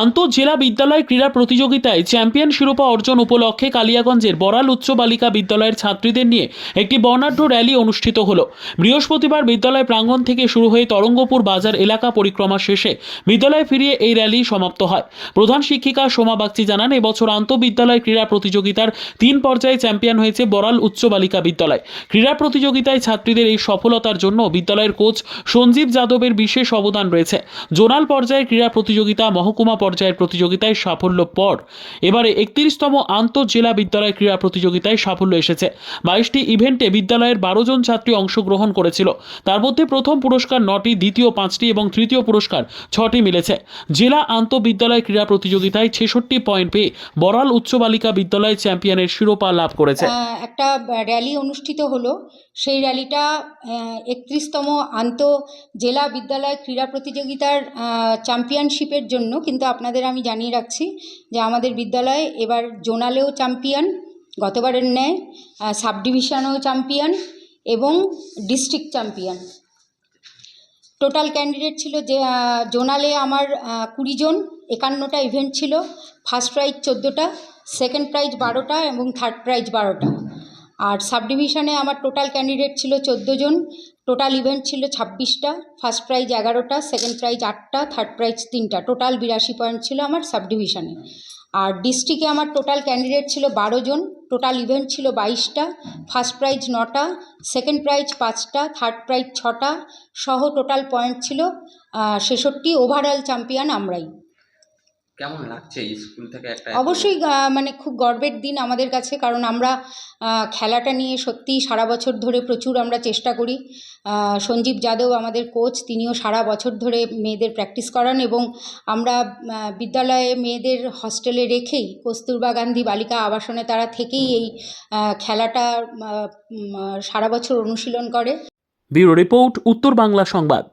আন্তঃজেলা বিদ্যালয় ক্রীড়া প্রতিযোগিতায় চ্যাম্পিয়ন শিরোপা অর্জন উপলক্ষে কালিয়াগঞ্জের বড়াল উচ্চ বালিকা বিদ্যালয়ের ছাত্রীদের নিয়ে একটি বর্ণাঢ্য র্যালি অনুষ্ঠিত হল। বৃহস্পতিবার বিদ্যালয় প্রাঙ্গণ থেকে শুরু হয়ে তরঙ্গপুর বাজার এলাকা পরিক্রমা শেষে বিদ্যালয়ে ফিরিয়ে এই র্যালি সমাপ্ত হয়। প্রধান শিক্ষিকা সোমা বাগচি জানান, এবছর আন্তঃবিদ্যালয় ক্রীড়া প্রতিযোগিতার তিন পর্যায়ে চ্যাম্পিয়ন হয়েছে বড়াল উচ্চ বালিকা বিদ্যালয়। ক্রীড়া প্রতিযোগিতায় ছাত্রীদের এই সফলতার জন্য বিদ্যালয়ের কোচ সঞ্জীব যাদবের বিশেষ অবদান রয়েছে। জোনাল পর্যায়ে ক্রীড়া প্রতিযোগিতা মহকুমা পর্যায়ের প্রতিযোগিতায় সাফল্য পর। এবারে একত্রিশতম আন্তঃজেলা বিদ্যালয় ক্রীড়া প্রতিযোগিতায় সাফল্য এসেছে। বাইশটি ইভেন্টে বিদ্যালয়ের বারো জন ছাত্রী অংশগ্রহণ করেছিল। তার মধ্যে প্রথম পুরস্কার নটি, দ্বিতীয় পাঁচটি এবং তৃতীয় পুরস্কার ছটি মিলেছে। জেলা আন্তঃবিদ্যালয় ক্রীড়া প্রতিযোগিতায় ছেষট্টি পয়েন্ট পেয়ে বড়াল উচ্চ বালিকা বিদ্যালয় চ্যাম্পিয়নের শিরোপা লাভ করেছে। একটা র্যালি অনুষ্ঠিত হলো। সেই র্যালিটা একত্রিশতম আন্ত জেলা বিদ্যালয় ক্রীড়া প্রতিযোগিতার চ্যাম্পিয়নশিপের জন্য, কিন্তু আপনাদের আমি জানিয়ে রাখছি যে আমাদের বিদ্যালয় এবার জোনালেও চ্যাম্পিয়ন গতবারের ন্যায় সাব ডিভিশনেও চ্যাম্পিয়ন এবং ডিস্ট্রিক্ট চ্যাম্পিয়ন টোটাল ক্যান্ডিডেট ছিল যে জোনালে আমার কুড়ি জন, একান্নটা ইভেন্ট ছিল ফার্স্ট প্রাইজ চোদ্দোটা সেকেন্ড প্রাইজ বারোটা এবং থার্ড প্রাইজ বারোটা। আর সাব ডিভিশনে আমার টোটাল ক্যান্ডিডেট ছিল চোদ্দ জন। টোটাল ইভেন্ট ছিল ছাব্বিশটা। ফার্স্ট প্রাইজ এগারোটা, সেকেন্ড প্রাইজ আটটা, থার্ড প্রাইজ তিনটা। টোটাল বিরাশি পয়েন্ট ছিল আমার সাব ডিভিশনে আর ডিস্ট্রিক্টে আমার টোটাল ক্যান্ডিডেট ছিল বারো জন। টোটাল ইভেন্ট ছিল বাইশটা। ফার্স্ট প্রাইজ নটা, সেকেন্ড প্রাইজ পাঁচটা, থার্ড প্রাইজ ছটা। সহ টোটাল পয়েন্ট ছিল ছেষট্টি। ওভারঅল চ্যাম্পিয়ন আমরাই। কেমন লাগছে স্কুল থেকে একটা অবশ্যই মানে খুব গর্বের দিন আমাদের কাছে কারণ আমরা খেলাটা নিয়ে সত্যিই সারা বছর ধরে প্রচুর আমরা চেষ্টা করি। সঞ্জীব যাদব আমাদের কোচ তিনিও সারা বছর ধরে মেয়েদের প্র্যাকটিস করান এবং আমরা বিদ্যালয়ে মেয়েদের হস্টেলে রেখেই কস্তুরবা গান্ধী বালিকা আবাসনে তারা থেকেই এই খেলাটা সারা বছর অনুশীলন করে। ব্যুরো রিপোর্ট উত্তর বাংলা সংবাদ।